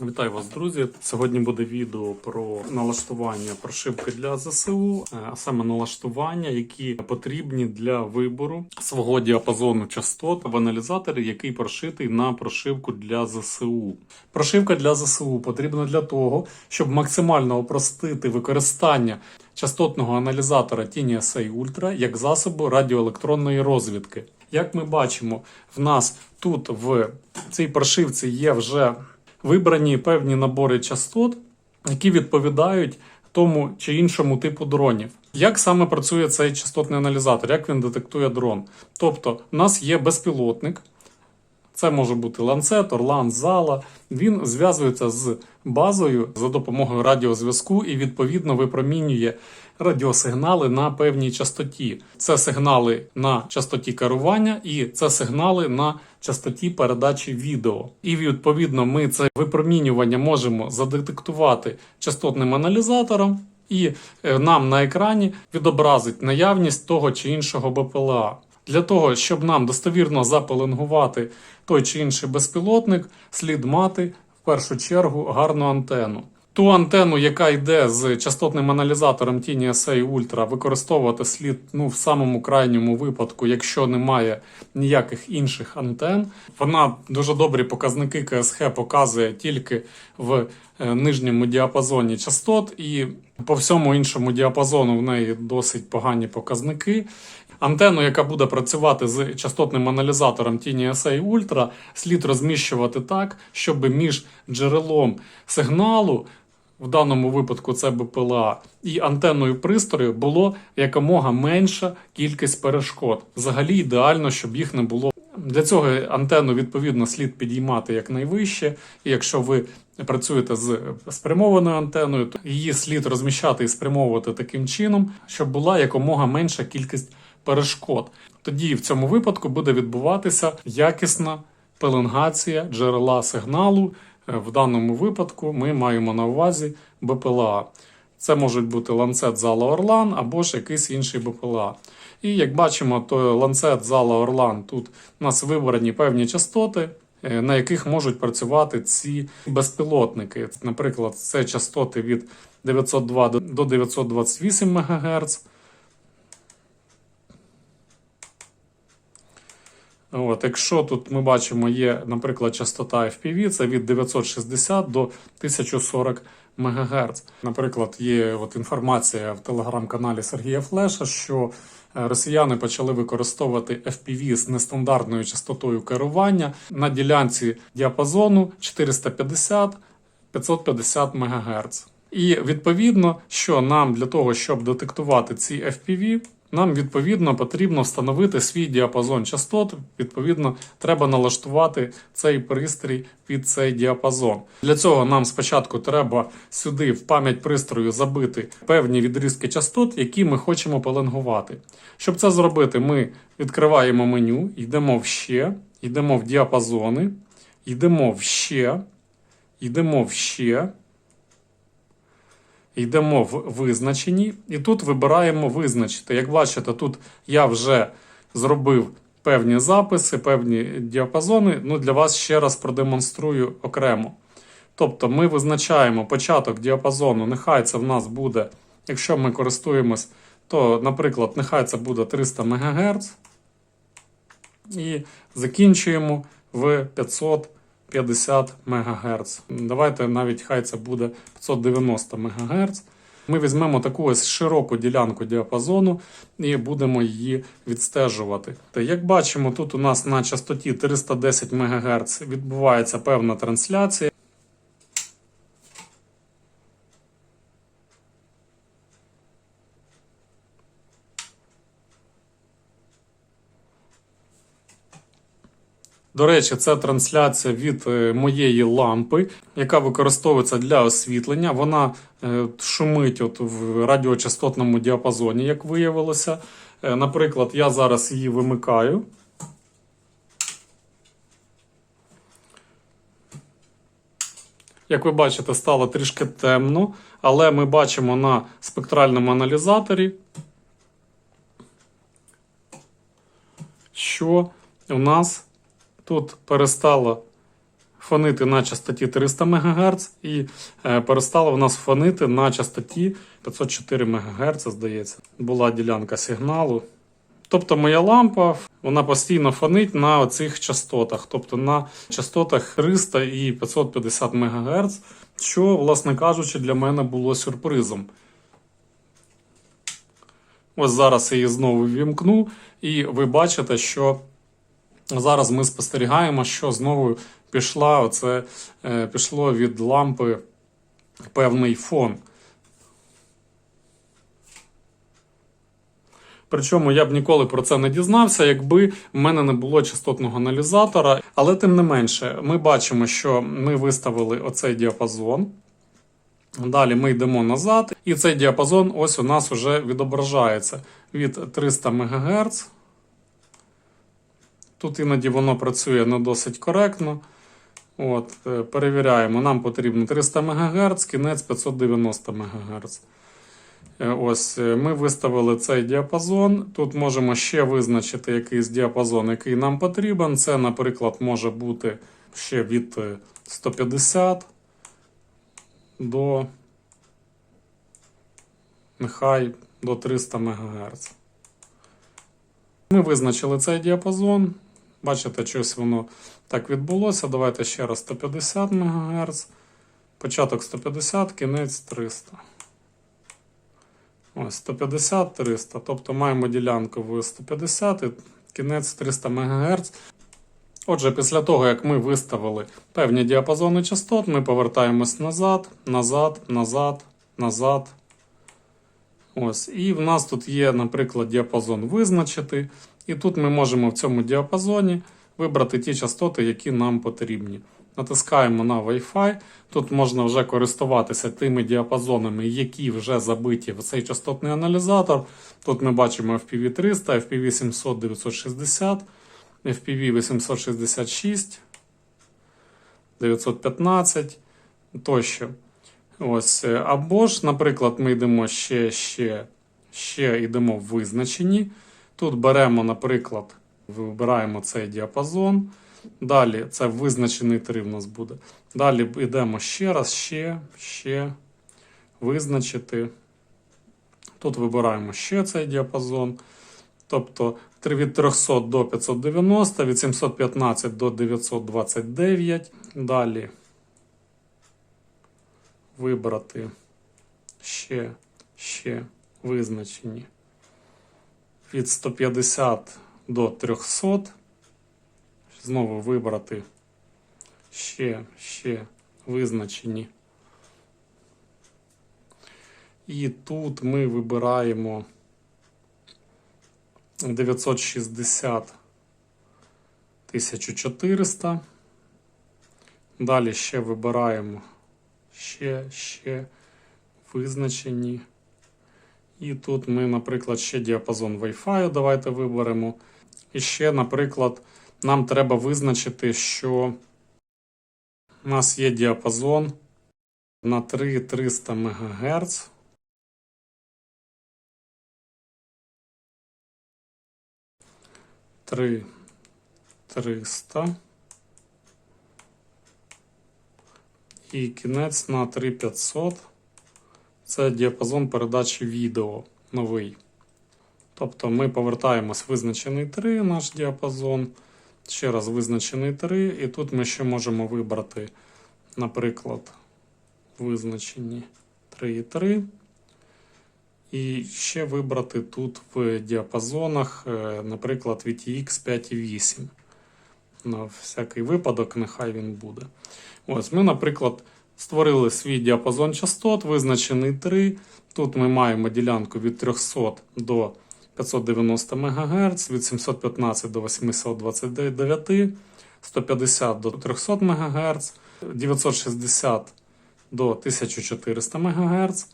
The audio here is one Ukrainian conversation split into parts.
Вітаю вас, друзі. Сьогодні буде відео про налаштування прошивки для ЗСУ, е, а саме налаштування, які потрібні для вибору свого діапазону частот в аналізаторі, який прошитий на прошивку для ЗСУ. Прошивка для ЗСУ потрібна для того, щоб максимально опростити використання частотного аналізатора TNSA Ultra як засобу радіоелектронної розвідки. Як ми бачимо, в нас тут в цій прошивці є вже вибрані певні набори частот, які відповідають тому чи іншому типу дронів. Як саме працює цей частотний аналізатор? Як він детектує дрон? Тобто, у нас є безпілотник, це може бути ланцет, орлан, зала. Він зв'язується з базою за допомогою радіозв'язку і відповідно випромінює радіосигнали на певній частоті. Це сигнали на частоті керування, і це сигнали на частоті передачі відео. І відповідно ми це випромінювання можемо задетектувати частотним аналізатором. І е, нам на екрані відобразить наявність того чи іншого БПЛА. Для того, щоб нам достовірно запеленгувати той чи інший безпілотник, слід мати в першу чергу гарну антенну. Ту антенну, яка йде з частотним аналізатором TNSA Ultra, використовувати слід ну, в самому крайньому випадку, якщо немає ніяких інших антен. Вона дуже добрі показники КСХ показує тільки в е, нижньому діапазоні частот, і по всьому іншому діапазону в неї досить погані показники. Антенну, яка буде працювати з частотним аналізатором TNSA Ultra, слід розміщувати так, щоб між джерелом сигналу, в даному випадку це БПЛА, і антенною пристрою було якомога менша кількість перешкод. Взагалі ідеально, щоб їх не було. Для цього антенну відповідно слід підіймати якнайвище. І якщо ви працюєте з спрямованою антеною, то її слід розміщати і спрямовувати таким чином, щоб була якомога менша кількість перешкод. Тоді в цьому випадку буде відбуватися якісна пеленгація джерела сигналу. В даному випадку ми маємо на увазі БПЛА. Це можуть бути ланцет зала Орлан або ж якийсь інший БПЛА. І як бачимо, то ланцет зала Орлан тут у нас вибрані певні частоти, е, на яких можуть працювати ці безпілотники. Наприклад, це частоти від 902 до- до 928 МГц. От, якщо тут ми бачимо, є, наприклад, частота FPV, це від 960 до 1040 МГц. Наприклад, є от інформація в телеграм-каналі Сергія Флеша, що е, росіяни почали використовувати FPV з нестандартною частотою керування на ділянці діапазону 450 550 МГц. І відповідно, що нам для того, щоб детектувати ці FPV, нам відповідно потрібно встановити свій діапазон частот. Відповідно, треба налаштувати цей пристрій під цей діапазон. Для цього нам спочатку треба сюди в пам'ять пристрою забити певні відрізки частот, які ми хочемо пеленгувати. Щоб це зробити, ми відкриваємо меню, йдемо в ще, йдемо в діапазони, йдемо в ще, йдемо в ще. Йдемо в визначені, і тут вибираємо визначити. Як бачите, тут я вже зробив певні записи, певні діапазони. Ну, для вас ще раз продемонструю окремо. Тобто ми визначаємо початок діапазону, нехай це в нас буде, якщо ми користуємось, то, наприклад, нехай це буде 300 МГц. І закінчуємо в 500 50 МГц. Давайте навіть хай це буде 590 МГц. Ми візьмемо таку ось широку ділянку діапазону і будемо її відстежувати. Та як бачимо, тут у нас на частоті 310 МГц відбувається певна трансляція. До речі, це трансляція від е, моєї лампи, яка використовується для освітлення. Вона е, шумить от в радіочастотному діапазоні, як виявилося. Е, Наприклад, я зараз її вимикаю. Як ви бачите, стало трішки темно, але ми бачимо на спектральному аналізаторі, що у нас тут перестало фонити на частоті 300 МГц і е, перестала в нас фонити на частоті 504 МГц, здається. Була ділянка сигналу. Тобто моя лампа вона постійно фонить на оцих частотах, тобто на частотах 300 і 550 МГц, що, власне кажучи, для мене було сюрпризом. Ось зараз я її знову вімкну, і ви бачите, що зараз ми спостерігаємо, що знову пішла оце, е, пішло від лампи певний фон. Причому я б ніколи про це не дізнався, якби в мене не було частотного аналізатора. Але тим не менше, ми бачимо, що ми виставили оцей діапазон. Далі ми йдемо назад, і цей діапазон ось у нас вже відображається від 300 МГц. Тут іноді воно працює не досить коректно. От, е, перевіряємо, нам потрібно 300 МГц, кінець 590 МГц. Е, Ось е, ми виставили цей діапазон. Тут можемо ще визначити якийсь діапазон, який нам потрібен. Це, наприклад, може бути ще від е, 150 до нехай до 300 МГц. Ми визначили цей діапазон. Бачите, щось воно так відбулося. Давайте ще раз 150 МГц. Початок 150, кінець 300. Ось 150, 300. Тобто маємо ділянку в 150 і кінець 300 МГц. Отже, після того, як ми виставили певні діапазони частот, ми повертаємось назад, назад, назад, назад. Ось. І в нас тут є, наприклад, діапазон визначити. І тут ми можемо в цьому діапазоні вибрати ті частоти, які нам потрібні. Натискаємо на Wi-Fi. Тут можна вже користуватися тими діапазонами, які вже забиті в цей частотний аналізатор. Тут ми бачимо FPV 300, FPV 700 960, FPV 866, 915 тощо. Ось. е, Або ж, наприклад, ми йдемо ще, ще, ще йдемо в визначенні. Тут беремо, наприклад, вибираємо цей діапазон. Далі це визначений 3 в нас буде. Далі йдемо ще раз, ще, ще, визначити. Тут вибираємо ще цей діапазон. Тобто від 300 до 590, від 715 до 929. Далі вибрати ще, ще визначені. Від 150 до 300. Знову вибрати ще, ще визначені. І тут ми вибираємо 960 1400. Далі ще вибираємо ще, ще визначені. І тут ми, наприклад, ще діапазон Wi-Fi давайте виберемо. І ще, наприклад, нам треба визначити, що у нас є діапазон на 3300 МГц. Три 300 і кінець на 3500. Це діапазон передачі відео новий. Тобто ми повертаємось визначений 3 наш діапазон. Ще раз визначений 3. І тут ми ще можемо вибрати, наприклад, визначені 3,3. І ще вибрати тут в діапазонах, е, наприклад, VTX 5,8. На всякий випадок, нехай він буде. Ось ми, наприклад, створили свій діапазон частот, визначений 3. Тут ми маємо ділянку від 300 до 590 МГц, від 715 до 829, 150 до 300 МГц, 960 до 1400 МГц.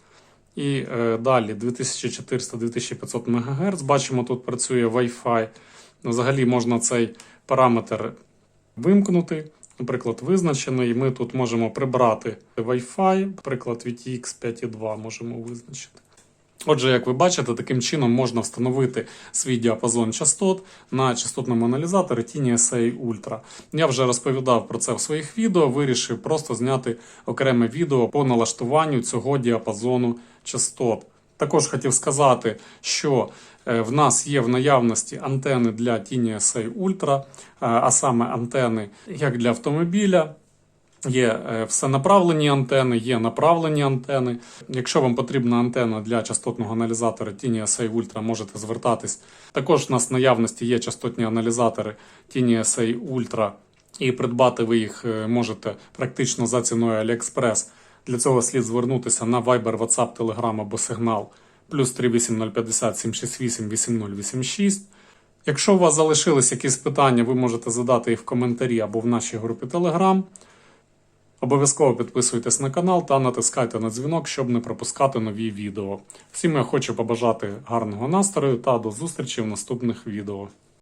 І е, далі 2400-2500 МГц. Бачимо, тут працює Wi-Fi. Взагалі можна цей параметр вимкнути. Наприклад, визначений. Ми тут можемо прибрати Wi-Fi, наприклад, VTX 5.2 можемо визначити. Отже, як ви бачите, таким чином можна встановити свій діапазон частот на частотному аналізаторі Tiny SA Ultra. Я вже розповідав про це в своїх відео, вирішив просто зняти окреме відео по налаштуванню цього діапазону частот. Також хотів сказати, що е, в нас є в наявності антени для Tiny SA Ultra, е, а саме антени як для автомобіля, Є е, всенаправлені антени, є направлені антени. Якщо вам потрібна антена для частотного аналізатора Tiny SA Ultra, можете звертатись. Також у нас в наявності є частотні аналізатори Tiny SA Ultra, і придбати ви їх можете практично за ціною AliExpress. Для цього слід звернутися на Viber, WhatsApp, Telegram або Signal плюс 38050 768 8086. Якщо у вас залишились якісь питання, ви можете задати їх в коментарі або в нашій групі Telegram. Обов'язково підписуйтесь на канал та натискайте на дзвінок, щоб не пропускати нові відео. Всім я хочу побажати гарного настрою та до зустрічі в наступних відео.